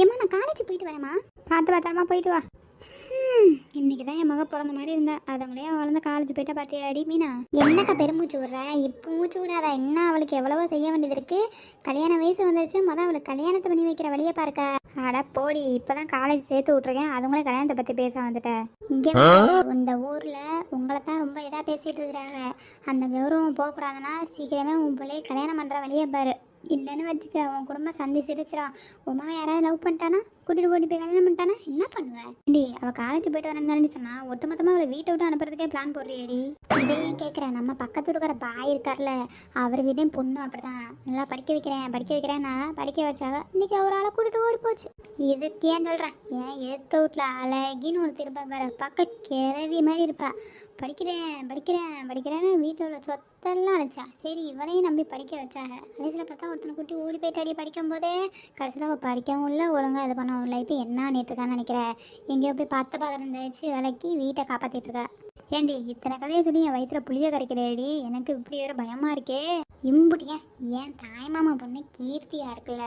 ஏம்மா நான் காலேஜ் போயிட்டு வரேம்மா. பார்த்து பத்திரமா போயிட்டு வா. இன்னைக்கு தான் என் மக பிறந்த மாதிரி இருந்தா. அதுங்களே வளர்ந்து காலேஜ் போயிட்டா பார்த்தியா அடி மீனா? என்னக்கா பெருமூச்சு விடுற? இப்போ மூச்சு விடாத என்ன அவளுக்கு எவ்வளவோ செய்ய வேண்டியது இருக்கு? கல்யாண வயசு வந்துருச்சு. மொதல் அவளுக்கு கல்யாணத்தை பண்ணி வைக்கிற வழியை பாருக்கா. அட போடி இப்பதான் காலேஜ் சேர்த்து விட்ருக்கேன் அதுங்களே கல்யாணத்தை பத்தி பேச வந்துட்டேன் இங்க இந்த ஊர்ல உங்களை தான் ரொம்ப இதா பேசிட்டு இருக்கிறாங்க. அந்த கௌரவம் போகக்கூடாதுன்னா சீக்கிரமே உன் பிள்ளைய கல்யாணம் பண்ற வழியை பாரு. இல்லைன்னு வச்சுக்க உன் குடும்பம் சந்தி சிரிச்சிடும் உமா யாராவது லவ் பண்ணிட்டானா? கூட்டிட்டு ஓடி போய் கல்யாணம் பண்ணிட்டானா? என்ன பண்ணுவேன் டி அவ காலேஜ் போயிட்டு வரேன்னு சொன்னா ஒட்டுமொத்தமா அவளை வீட்டை விட்டு அனுப்புறதுக்கே பிளான் போடுறியடி. இதையும் கேட்குறேன் நம்ம பக்கத்து இருக்கிற பாய் இருக்கார்ல அவர் வீட்டையும் பொண்ணு அப்படிதான். நல்லா படிக்க வைக்கிறேன் படிக்க வைக்கிறேன்னா படிக்க வச்சாவ. இன்னைக்கு ஒரு ஆளை கூட்டிட்டு ஓடி போச்சு. இதுக்கு ஏன் சொல்கிறேன் ஏன் ஏத்த வீட்டில் அழகின்னு ஒரு திருப்பா பாரு. பக்க கிழவி மாதிரி இருப்பா. படிக்கிறேன் படிக்கிறேன் படிக்கிறேன்னு வீட்டில் உள்ள சொத்தெல்லாம் அழைச்சா. சரி இவரையும் நம்பி படிக்க வச்சாங்க கடைசியில் பார்த்தா ஒருத்தனை கூட்டி ஓடி போயிட்டாடி படிக்கும் போதே கடைசியில் அவள் படிக்கவும் இல்லை ஒழுங்காக இது பண்ண அவன் லைஃப் என்ன பண்ணிட்டுருக்கான்னு நினைக்கிறேன் எங்கேயோ போய் பத்து பதினஞ்சு ஆயிடுச்சு விலைக்கு வீட்டை காப்பாற்றிட்டு இருக்கா ஏண்டி இத்தனை கதையை சொல்லி என் வயிற்றுல புளிய கரைக்கிறேடி எனக்கு இப்படி ஒரு பயமாக இருக்கே. இம்புட்டியன் என் தாய்மாமா பொண்ணு கீர்த்தியா இருக்குல்ல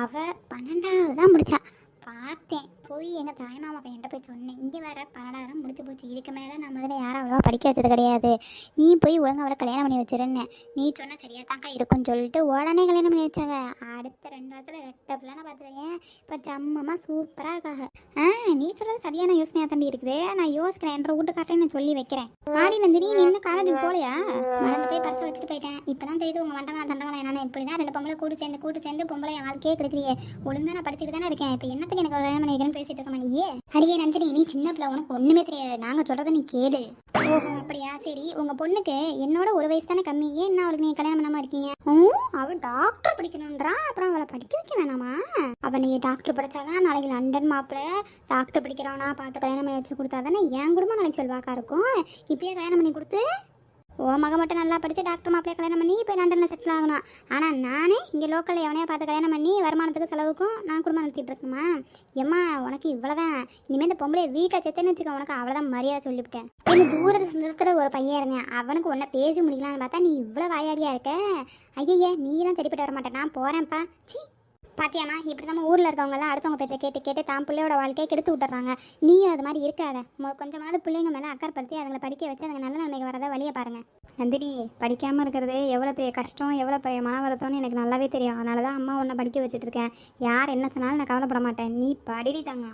அவ பன்னெண்டாவது தான் முடிச்சா. பார்த்தேன். போய் எங்கள் தாய்மாமா பையன்கிட்ட போய் சொன்னேன். இங்கே வர பன்னெண்டாயிரம் முடிச்சு போச்சு. இதுக்கு மேலே நம்ம இதில் யாரும் அவ்வளோவா படிக்க வச்சது கிடையாது. நீ போய் ஒழுங்காக அவளை கல்யாணம் பண்ணி வச்சிருந்தேன் நீ சொன்ன சரியாக தாக்கா இருக்கும்னு சொல்லிட்டு உடனே கல்யாணம் பண்ணி வச்சாங்க. அடுத்த ரெண்டு வாரத்தில் ரெட்ட பிள்ளைன்னு பார்த்துருக்கேன் இப்போ ஜம்மமாக சூப்பராக இருக்காங்க. ஆ? நீ சொல்கிறது சரியான யோசனையாக தாண்டி இருக்குது. நான் யோசிக்கிறேன் என்ற வீட்டுக்கார்ட்டையும் நான் சொல்லி வைக்கிறேன். மாடி நந்தினி நீ இன்னும் காலேஜுக்கு போகலையா? மறந்து போய் பர்ஸை வச்சுட்டு போயிட்டேன். இப்போ தான் தெரியுது உங்கள் மண்டபம் தண்டவம் என்னன்னு. இப்படி தான் ரெண்டு பொம்பளை கூட்டு சேர்ந்து கூட்டு சேர்ந்து பொம்பளை என் வாழ்க்கையே கிடைக்கிறியே ஒழுங்கா நான் படிச்சுட்டு தானே இருக்கேன். இப்போ என்னத்துக்கு எனக்கு கல்யாணம் பண்ணி பேசிட்டு இருக்க மாட்டியே? அரிய நந்தினி நீ சின்ன பிள்ளை உனக்கு ஒன்றுமே தெரியாது. நாங்கள் சொல்கிறத நீ கேளு. ஓஹோ அப்படியா? சரி உங்கள் பொண்ணுக்கு என்னோட ஒரு வயசு தானே கம்மி. ஏன் என்ன அவளுக்கு நீங்கள் கல்யாணம் பண்ணாமல் இருக்கீங்க? ம் அவள் டாக்டர் படிக்கணுன்றா. அப்புறம் அவளை படிக்க வைக்க வேணாமா? அவள் நீ டாக்டர் படிச்சாதான் நாளைக்கு லண்டன் மாப்பிள்ளை டாக்டர் படிக்கிறவனா பார்த்து கல்யாணம் பண்ணி வச்சு கொடுத்தா தானே என் குடும்பம் நாளைக்கு செல்வாக்கா இருக்கும். இப்பயே கல்யாணம் பண்ணி கொடுத்து ஓ மக மட்டும் நல்லா படித்து டாக்டர் மாப்பிள்ளைய கல்யாணம் பண்ணி இப்போ லண்டனில் செட்டில் ஆகணும் ஆனால் நானே இங்கே லோக்கலில் எவனையா பார்த்து கல்யாணம் பண்ணி வருமானத்துக்கு செலவுக்கும் நான் குடும்பம் நடத்திட்டு இருக்கணுமா எம்மா உனக்கு இவ்வளோதான் இனிமேல் இந்த பொம்பளை வீட்டில் செத்தேன்னு வச்சுக்க உனக்கு அவ்வளோதான் மரியாதை சொல்லிவிட்டேன். எனக்கு தூரத்து சுந்தரத்தில் ஒரு பையன் இருந்தேன் அவனுக்கு ஒன்றை பேசி முடிக்கலான்னு பார்த்தா நீ இவ்வளோ வாயாடியாக இருக்க? ஐயய்ய நீ தான் சரிப்பட்டு வர மாட்டேன் நான் போகிறேன்ப்பா சி பாத்தியாமா இப்படி நம்ம ஊரில் இருக்கவங்கலாம் அடுத்தவங்க பேச்சை கேட்டு கேட்டு தான் பிள்ளையோட வாழ்க்கையை கெடுத்து விட்டுறாங்க. நீயும் அது மாதிரி இருக்காத. மொ- கொஞ்சமாவது பிள்ளைங்க மேலே அக்கறைப்படுத்தி அதுங்களை படிக்க வச்சு அதுங்க நல்ல நிலைமைக்கு வரத வழியை பாருங்கள் நந்தினி படிக்காமல் இருக்கிறது எவ்வளோ பெரிய கஷ்டம் எவ்வளோ பெரிய மன வருத்தம்னு எனக்கு நல்லாவே தெரியும். அதனால தான் அம்மா உன்னை படிக்க வச்சுட்டு இருக்கேன். யார் என்ன சொன்னாலும் நான் கவலைப்பட மாட்டேன். நீ படிடி தாங்க